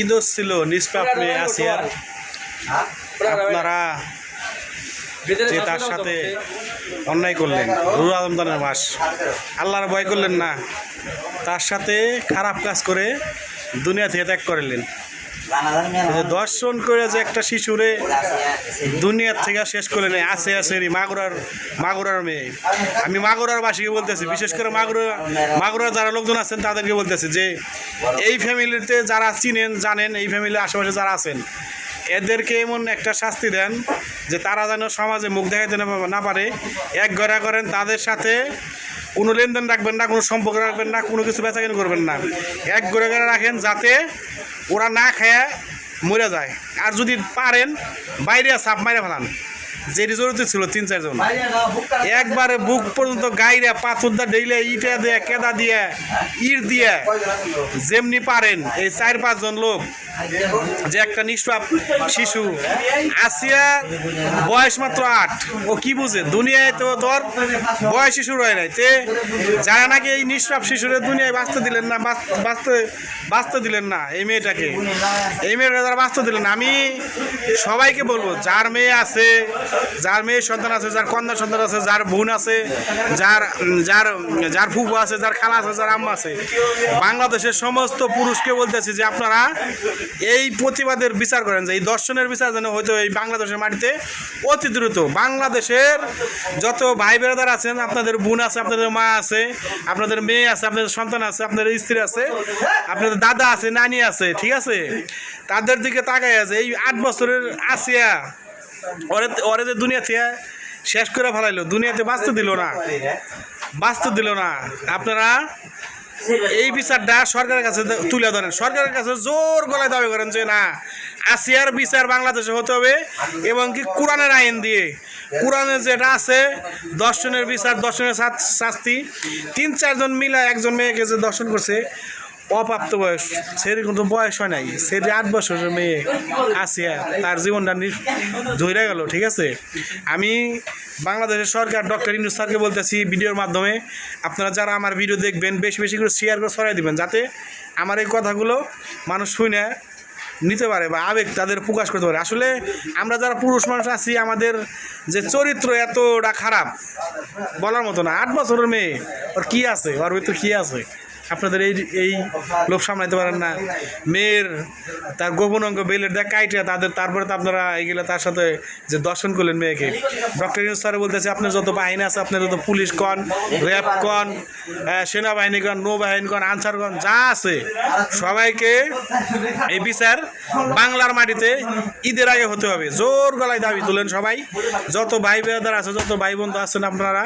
ঈদও ছিল নিষ্পাপ মেয়ে আসিয়ার আপনারা যে তার সাথে অন্যায় করলেন রুল আলমদানের মাস। আল্লাহর ভয় করলেন না। তার সাথে খারাপ কাজ করে দুনিয়া থেকে ত্যাগ করলেন। দর্শন করে যে একটা শিশুরে দুনিয়ার থেকে শেষ করে নেয়। আছে আছে মাগুরার মাগুরার মেয়ে। আমি মাগুরার বাসীকে বলতেছি, বিশেষ করে মাগুরা, মাগুরার যারা লোকজন আছেন তাদেরকে বলতেছি যে, এই ফ্যামিলিতে যারা চিনেন, জানেন, এই ফ্যামিলির আশেপাশে যারা আছেন, এদেরকে এমন একটা শাস্তি দেন যে তারা যেন সমাজে মুখ দেখাইতে না- পারে। এক ঘরে করেন তাদের সাথে, কোনো লেনদেন রাখবেন না, কোনো সম্পর্ক রাখবেন না, কোনো কিছু বেচাকেনি করবেন না। এক ঘরে ঘরে রাখেন যাতে ওরা না খায় মরে যায়। আর যদি পারেন বাইরে সাপ মারে ফেলান। যে জরুরি ছিল, তিন চারজন একবারে বুক পর্যন্ত গাইরে পাথর দা ডেইলে ইটা দিয়ে, কেদা দিয়ে, ইট দিয়ে। যেমনি পারেন, এই চার পাঁচজন লোক। যে একটা নিষ্পাপ শিশু। আসিয়া বয়স মাত্র আট। ও কি বুঝে? দুনিয়ায় তো তোর বয়স শিশু রয়ে নাই। তে যারা নাকি এই নিষ্পাপ শিশুরে দুনিয়ায় বাঁচতে দিলেন না বাঁচতে বাঁচতে দিলেন না এই মেয়েটাকে। এই মেয়েটা যারা বাঁচতে দিলেন আমি সবাইকে বলব, যার মেয়ে আছে যার মেয়ের সন্তান আছে, যার কন্যা সন্তান আছে, যার বোন আছে, যার যার যার ফুফু আছে, যার খালা আছে, যার আম্মা আছে। বাংলাদেশের সমস্ত পুরুষকে বলতেছি যে আপনারা এই প্রতিবাদের বিচার করেন, যে এই দর্শনের বিচার যেন হয়তো এই বাংলাদেশের মাটিতে। অতি দ্রুত বাংলাদেশের যত ভাই বেড়াদার আছেন, আপনাদের বোন আছে, আপনাদের মা আছে, আপনাদের মেয়ে আছে, আপনাদের সন্তান আছে, আপনাদের স্ত্রী আছে, আপনাদের দাদা আছে, নানি আছে, ঠিক আছে? তাদের দিকে তাকাই আছে এই আট বছরের আসিয়া ওরে ওরে যে দুনিয়া থেকে শেষ করে ফেলাইলো, দুনিয়াতে বাঁচতে দিল না। বাঁচতে দিল না। আপনারা এই বিচারটা সরকারের কাছে তুলে ধরেন। সরকারের কাছে জোর গলায় দাবি করেন যে না, আসিয়ার বিচার বাংলাদেশে হতে হবে এবং কি কোরআনের আইন দিয়ে। কোরআনে যেটা আছে, দর্শনের বিচার, দর্শনের শাস্তি। তিন চারজন মিলে একজন মেয়েকে যে দর্শন করছে অপ্রাপ্ত বয়স। সের কিন্তু বয়স হয় নাই। সের আট বছরের মেয়ে আসিয়া তার জীবনটা ধরে গেল, ঠিক আছে? আমি বাংলাদেশের সরকার ডক্টর ইন্দু স্যারকে বলতেছি ভিডিওর মাধ্যমে, আপনারা যারা আমার ভিডিও দেখবেন, বেশি বেশি করে শেয়ার করে ছড়াই দিবেন, যাতে আমার এই কথাগুলো মানুষ শুনে নিতে পারে বা আবেগ তাদের প্রকাশ করতে পারে। আসলে আমরা যারা পুরুষ মানুষ আছি, আমাদের যে চরিত্র এতটা খারাপ, বলার মতো না। আট বছরের মেয়ে, ওর কী আছে? ওর ভিতরে কী আছে? আপনাদের এই এই লোভ সামলাইতে পারেন না। মেয়ের তার গোপন অঙ্গ বেলের দেখ কাইটে, তাদের তারপরে তো আপনারা এগুলো তার সাথে যে দর্শন করলেন মেয়েকে। ডক্টর ইউনুস স্যার বলতেছে, আপনার যত বাহিনী আছে, আপনার যত পুলিশ কন, র্যাব কন সেনাবাহিনী কন, নৌবাহিনী কন আনসার কন যা আছে, সবাইকে এই বিচার বাংলার মাটিতে ঈদের আগে হতে হবে। জোর গলায় দাবি তুলেন সবাই। যত ভাই বেদার আছে, যত ভাই বন্ধু আছেন আপনারা,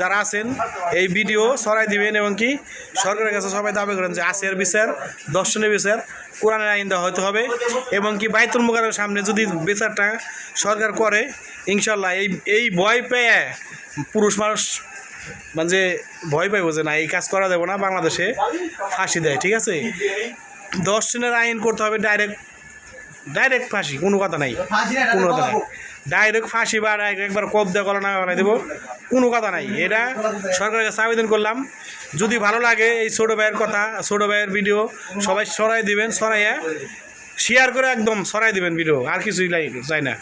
যারা আছেন, এই ভিডিও ছড়াই দিবেন এবং কি সরকারের কাছে সবাই দাবি করেন যে আসিয়ার বিচার, দর্শনের বিচার, কোরআনের আইন দেওয়া হতে হবে এবং কি বাইতুল মুখারের সামনে যদি বিচারটা সরকার করে ইনশাল্লাহ এই এই ভয় পেয়ে পুরুষ মানুষ মানে যে ভয় পাইব যে না, এই কাজ করা যাবে না, বাংলাদেশে ফাঁসি দেয়, ঠিক আছে? দর্শনের আইন করতে হবে ডাইরেক্ট ডাইরেক্ট ফাঁসি, কোনো কথা নাই, কোনো কথা নাই। ডাইরেক্ট ফাঁসি বা একবার কব দেওয়া করা না বানাই দেবো। কোনো কথা নাই। এটা সরকারের কাছে আবেদন করলাম। যদি ভালো লাগে এই ছোটো ভাইয়ের কথা, ছোটো ভাইয়ের ভিডিও, সবাই সরাই দিবেন, সরাইয়া শেয়ার করে একদম সরাই দিবেন ভিডিও। আর কিছুই চাই না।